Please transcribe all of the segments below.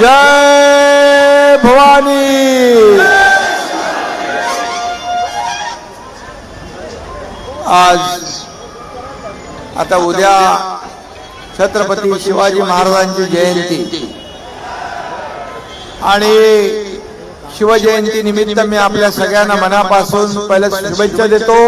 जय भवानी। आज आता उद्या छत्रपती शिवाजी महाराजांची जयंती. आणि शिवजयंती निमित्त मी आपल्या सगळ्यांना मनापासून पहिल्या शुभेच्छा देतो.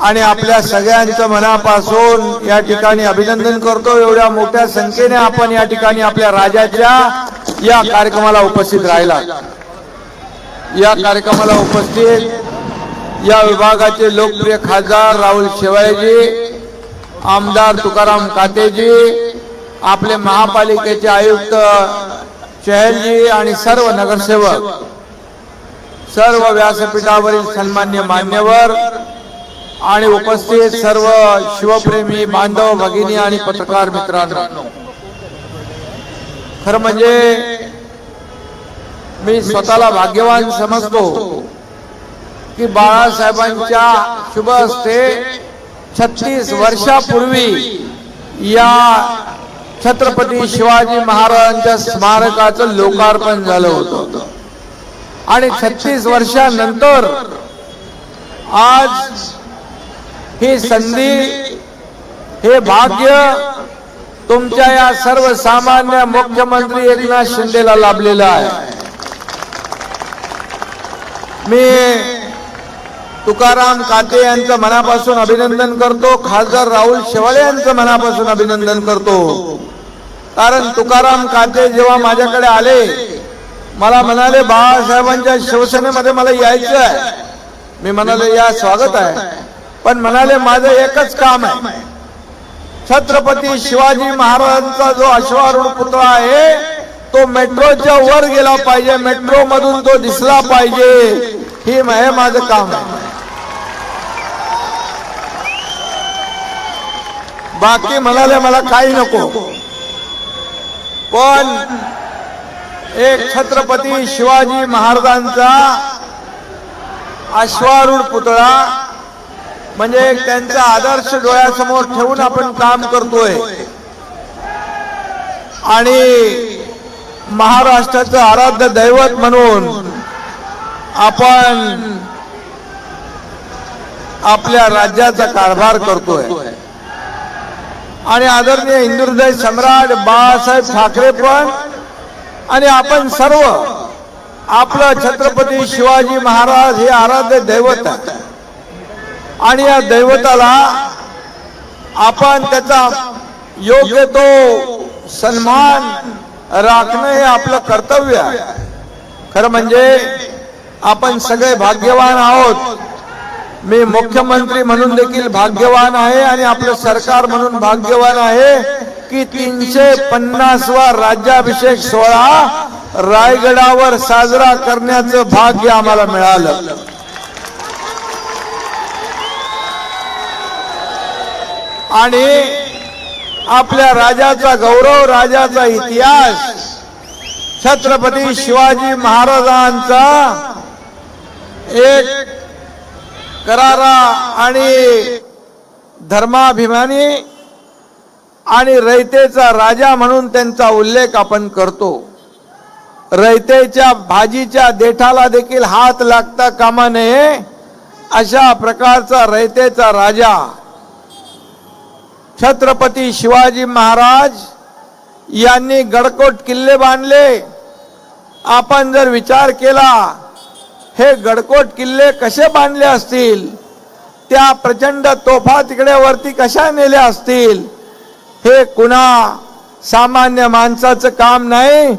आणि आपल्या सगळ्यांचं मनापासून या ठिकाणी अभिनंदन करतो. एवढ्या मोठ्या संख्येने आपण या ठिकाणी आपल्या राजाच्या या कार्यक्रमाला उपस्थित राहिला. या कार्यक्रमाला उपस्थित या विभागाचे लोकप्रिय खासदार राहुल शेवाळेजी आमदार तुकाराम कातेजी आपले महापालिकेचे आयुक्त चहलजी आणि सर्व नगरसेवक सर्व व्यासपीठावरील सन्मान्य मान्यवर आणि उपस्थित सर्व शिवप्रेमी बांधव भगिनी आणि पत्रकार मित्रांनो. खरं म्हणजे मी स्वतःला भाग्यवान समजतो की बाळासाहेबांच्या शुभ हस्ते छत्तीस वर्षापूर्वी या छत्रपती शिवाजी महाराजांच्या स्मारकाचं लोकार्पण झालं होतं. आणि छत्तीस वर्षानंतर आज ही संधी हे भाग्य तुमच्या या सर्वसामान्य मुख्यमंत्री एकनाथ शिंदेला लाभलेलं आहे. मी तुकाराम काते यांचं मनापासून अभिनंदन करतो. खासदार राहुल शेवाळे यांचं मनापासून अभिनंदन करतो. कारण तुकाराम काते जेव्हा माझ्याकडे आले मला म्हणाले बाळासाहेबांच्या शिवसेनेमध्ये मला यायचं आहे मी म्हणाले या स्वागत आहे. पण म्हणाले माझं एकच काम आहे. छत्रपती शिवाजी महाराजांचा जो अश्वारूढ पुतळा आहे तो मेट्रोच्या वर गेला पाहिजे मेट्रो मधून तो दिसला पाहिजे. ही हे माझं काम आहे. बाकी म्हणाले मला काही नको. पण एक छत्रपती शिवाजी महाराजांचा अश्वारूढ पुतळा म्हणजे त्यांचा आदर्श डोळ्यासमोर ठेवून आपण काम करतोय. आणि महाराष्ट्राचं आराध्य दैवत म्हणून आपण आपल्या राज्याचा कारभार करतोय. आणि आदरणीय हिंदुहृदय सम्राट बाळासाहेब ठाकरे पण आणि आपण सर्व आपलं छत्रपती शिवाजी महाराज हे आराध्य दैवत आहे आणि या दैवताला आपण त्याचा योग्य तो सन्मान राखणं हे आपलं कर्तव्य आहे. खरं म्हणजे आपण सगळे भाग्यवान आहोत. मी मुख्यमंत्री म्हणून देखील भाग्यवान आहे आणि आपलं सरकार म्हणून भाग्यवान आहे की तीनशे पन्नासवा राज्याभिषेक सोहळा रायगडावर साजरा करण्याचं भाग्य आम्हाला मिळालं. आणि आपल्या राजाचा गौरव राजाचा इतिहास छत्रपती शिवाजी महाराजांचा एक करारा आणि धर्माभिमानी आणि रयतेचा राजा म्हणून त्यांचा उल्लेख आपण करतो. रयतेच्या भाजीच्या देठाला देखील हात लागता कामा नये अशा प्रकारचा रयतेचा राजा छत्रपती शिवाजी महाराज यांनी गडकोट किल्ले बांधले. आपण जर विचार केला हे गडकोट किल्ले कसे बांधले असतील? त्या प्रचंड तोफा तिकडे वरती कशा नेल्या असतील? हे कुणा सामान्य माणसाचं काम नाही.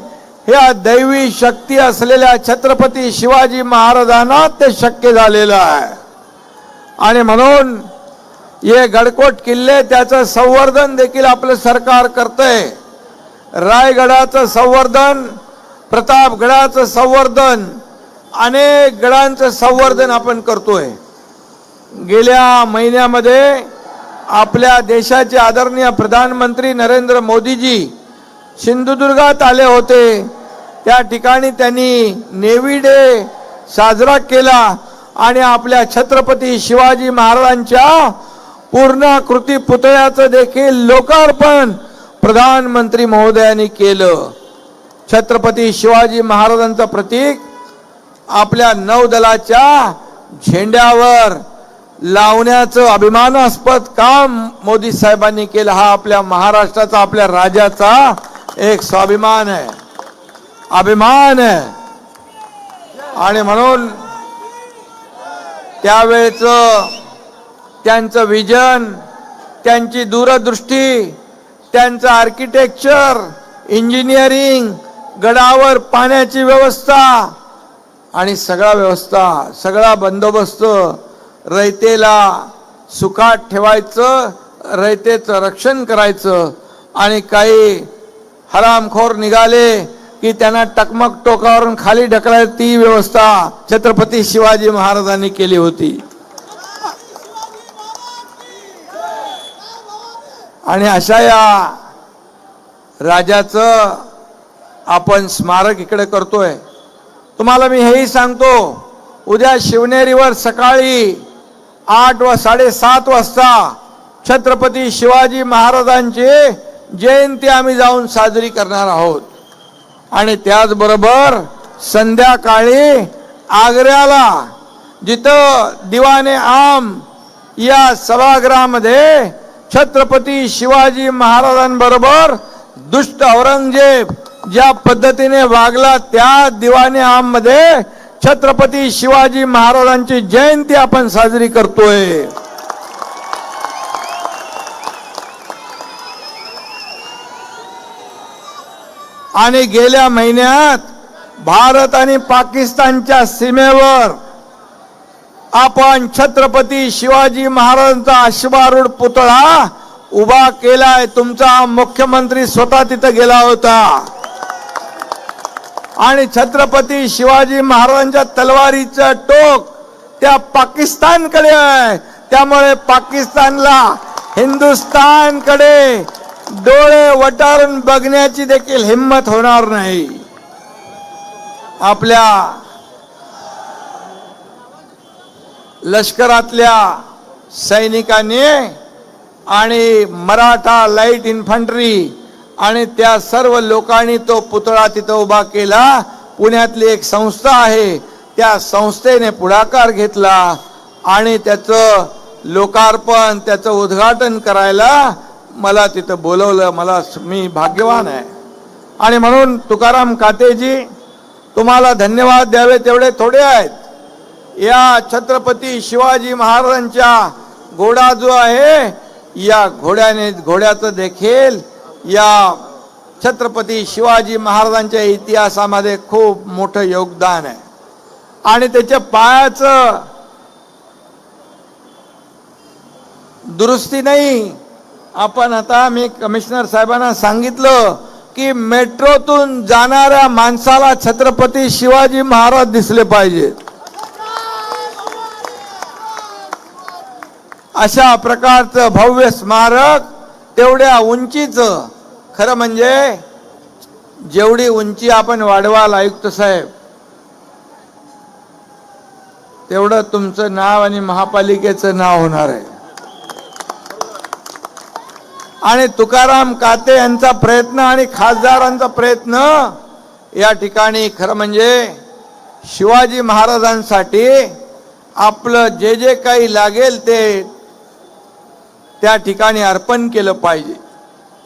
ह्या दैवी शक्ती असलेल्या छत्रपती शिवाजी महाराजांना ते शक्य झालेलं आहे. आणि म्हणून हे गडकोट किल्ले त्याचं संवर्धन देखील आपलं सरकार करतंय. रायगडाचं संवर्धन प्रतापगडाचं संवर्धन अनेक गडांचं संवर्धन आपण करतोय. गेल्या महिन्यामध्ये आपल्या देशाचे आदरणीय प्रधानमंत्री नरेंद्र मोदीजी सिंधुदुर्गात आले होते. त्या ठिकाणी त्यांनी नेव्ही डे साजरा केला आणि आपल्या छत्रपती शिवाजी महाराजांच्या पूर्णाकृती पुतळ्याचं देखील लोकार्पण प्रधानमंत्री महोदयांनी केलं. छत्रपती शिवाजी महाराजांचं प्रतीक आपल्या नौदलाच्या झेंड्यावर लावण्याचं अभिमानास्पद काम मोदी साहेबांनी केलं. हा आपल्या महाराष्ट्राचा आपल्या राज्याचा एक स्वाभिमान आहे. अभिमान आहे. आणि म्हणून त्यावेळेचं त्यांचं विजन त्यांची दूरदृष्टी त्यांचं आर्किटेक्चर इंजिनिअरिंग गडावर पाण्याची व्यवस्था आणि सगळा व्यवस्था सगळा बंदोबस्त रयतेला सुखात ठेवायचं रयतेचं रक्षण करायचं आणि काही हरामखोर निघाले की त्यांना टकमक टोकावरून खाली ढकलायची ती व्यवस्था छत्रपती शिवाजी महाराजांनी केली होती. आणि अशा या राजाचं आपण स्मारक इकडे करतोय. तुम्हाला मी हेही सांगतो उद्या शिवनेरीवर सकाळी आठ व साडेसात वाजता छत्रपती शिवाजी महाराजांची जयंती आम्ही जाऊन साजरी करणार आहोत. आणि त्याचबरोबर संध्याकाळी आग्र्याला जिथं दिवाने आम या सभागृहामध्ये छत्रपती शिवाजी महाराजांबरोबर दुष्ट औरंगजेब ज्या पद्धतीने वागला त्या दिवाने आममध्ये छत्रपती शिवाजी महाराजांची जयंती आपण साजरी करतोय. आणि गेल्या महिन्यात भारत आणि पाकिस्तानच्या सीमेवर आपण छत्रपती शिवाजी महाराजांचा अश्वारूढ पुतळा उभा केलाय. तुमचा मुख्यमंत्री स्वतः तिथं गेला होता. आणि छत्रपती शिवाजी महाराजांच्या तलवारीचं टोक त्या पाकिस्तानकडे आहे. त्यामुळे पाकिस्तानला हिंदुस्थानकडे डोळे वटारून बघण्याची देखील हिंमत होणार नाही. आपल्या लष्करातल्या सैनिकांनी आणि मराठा लाइट इन्फंट्री आणि त्या सर्व लोकांनी तो पुतळा तिथं उभा केला. पुण्यातली एक संस्था आहे. त्या संस्थेने पुढाकार घेतला आणि त्याचं लोकार्पण त्याचं उद्घाटन करायला मला तिथं बोलवलं. मला मी भाग्यवान आहे. आणि म्हणून तुकाराम कातेजी तुम्हाला धन्यवाद द्यावे तेवढे थोडे आहेत. या छत्रपती शिवाजी महाराजांच्या घोडा जो आहे या घोड्याने घोड्याचं देखील या छत्रपती शिवाजी महाराजांच्या इतिहासामध्ये खूप मोठं योगदान आहे. आणि त्याच्या पायाचं दुरुस्ती नाही. आपण आता मी कमिशनर साहेबांना सांगितलं की मेट्रोतून जाणाऱ्या माणसाला छत्रपती शिवाजी महाराज दिसले पाहिजेत. अशा प्रकारचं भव्य स्मारक तेवढ्या उंचीचं. खरं म्हणजे जेवढी उंची आपण वाढवाल आयुक्त साहेब तेवढं तुमचं नाव आणि महापालिकेचं नाव होणार आहे. आणि तुकाराम काते यांचा प्रयत्न आणि खासदारांचा प्रयत्न या ठिकाणी खरं म्हणजे शिवाजी महाराजांसाठी आपलं जे जे काही लागेल ते त्या ठिकाणी अर्पण केलं पाहिजे.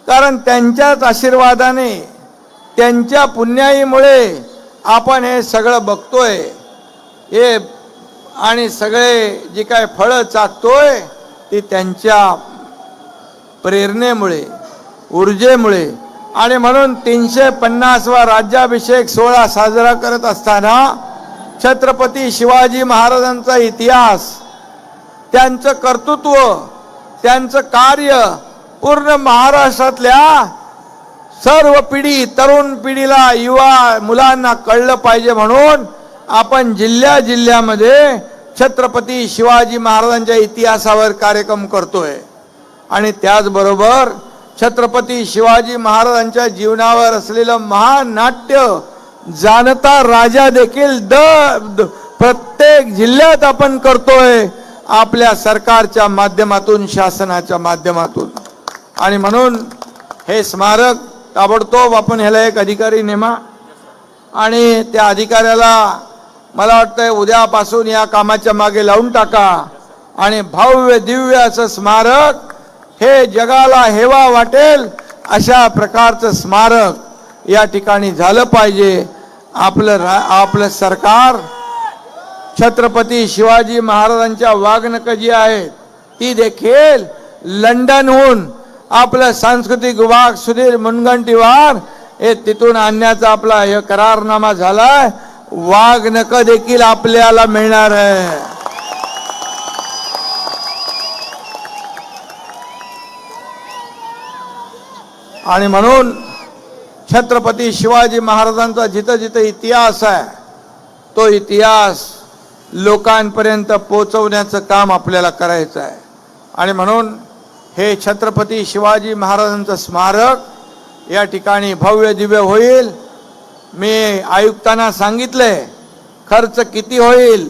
कारण त्यांच्याच आशीर्वादाने त्यांच्या पुण्याईमुळे आपण हे सगळं बघतोय. हे आणि सगळे जे काय फळं चाकतोय ती त्यांच्या प्रेरणेमुळे ऊर्जेमुळे. आणि म्हणून तीनशे पन्नासवा राज्याभिषेक सोहळा साजरा करत असताना छत्रपती शिवाजी महाराजांचा इतिहास त्यांचं कर्तृत्व त्यांचं कार्य पूर्ण महाराष्ट्रातल्या सर्व पिढी तरुण पिढीला युवा मुलांना कळलं पाहिजे म्हणून आपण जिल्ह्या जिल्ह्यामध्ये छत्रपती शिवाजी महाराजांच्या इतिहासावर कार्यक्रम करतोय. आणि त्याचबरोबर छत्रपती शिवाजी महाराजांच्या जीवनावर असलेलं महान नाट्य जाणता राजा देखील द द- प्रत्येक जिल्ह्यात आपण करतोय. आपल्या सरकारच्या माध्यमातून शासनाच्या माध्यमातून. आणि म्हणून हे स्मारक ताबडतोब आपण ह्याला एक अधिकारी नेमा. आणि त्या अधिकाऱ्याला मला वाटतंय उद्यापासून या कामाच्या मागे लावून टाका. आणि भव्य दिव्य असं स्मारक हे जगाला हेवा वाटेल अशा प्रकारचं स्मारक या ठिकाणी झालं पाहिजे. आपलं रा आपलं सरकार छत्रपती शिवाजी महाराजांच्या वागणक जी आहे ती देखील लंडनहून आपलं सांस्कृतिक वाघ सुधीर मुनगंटीवार हे तिथून आणण्याचा आपला हे करारनामा झालाय. वाघनक देखील आपल्याला मिळणार आहे. आणि म्हणून छत्रपती शिवाजी महाराजांचा जिथं जिथं इतिहास आहे तो इतिहास लोकांपर्यंत पोचवण्याचं काम आपल्याला करायचं आहे. आणि म्हणून हे छत्रपती शिवाजी महाराजांचं स्मारक या ठिकाणी भव्य दिव्य होईल. मी आयुक्तांना सांगितलंय खर्च किती होईल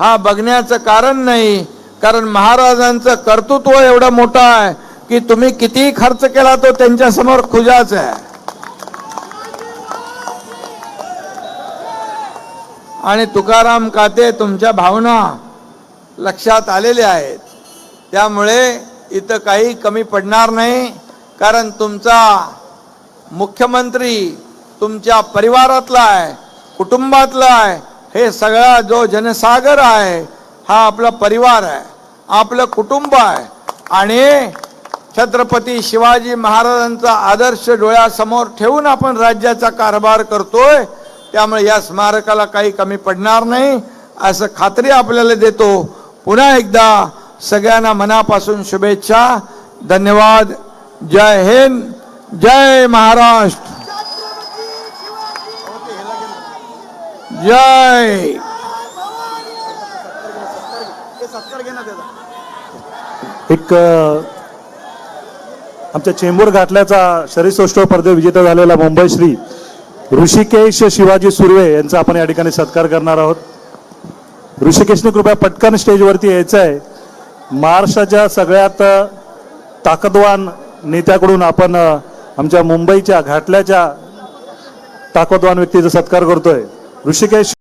हा बघण्याचं कारण नाही कारण महाराजांचं कर्तृत्व एवढं मोठं आहे की तुम्ही कितीही खर्च केला तो त्यांच्यासमोर खुजाच आहे. आणि तुकाराम काते तुमच्या भावना लक्षात आलेल्या आहेत. त्यामुळे इथं काही कमी पडणार नाही कारण तुमचा मुख्यमंत्री तुमच्या परिवारातला आहे कुटुंबातला आहे हे सगळा जो जनसागर आहे हा आपला परिवार आहे आपलं कुटुंब आहे. आणि छत्रपती शिवाजी महाराजांचा आदर्श डोळ्यासमोर ठेवून आपण राज्याचा कारभार करतोय त्यामुळे या स्मारकाला काही कमी पडणार नाही असं खात्री आपल्याला देतो. पुन्हा एकदा सगळ्यांना मनापासून शुभेच्छा. धन्यवाद. जय हिंद. जय महाराष्ट्र. जय. एक आमच्या चेंबूर घाटल्याचा शरीरसौष्ठव स्पर्धेत विजेता झालेला मुंबई श्री ऋषिकेश शिवाजी सुर्वे यांचा आपण या ठिकाणी सत्कार करणार आहोत. ऋषिकेशने कृपया पटकन स्टेजवरती यायचं आहे महाराष्ट्राच्या सगळ्यात ताकदवान नेत्याकडून आपण आमच्या मुंबईच्या घाटल्याच्या ताकदवान व्यक्तीचा सत्कार करतोय. ऋषिकेश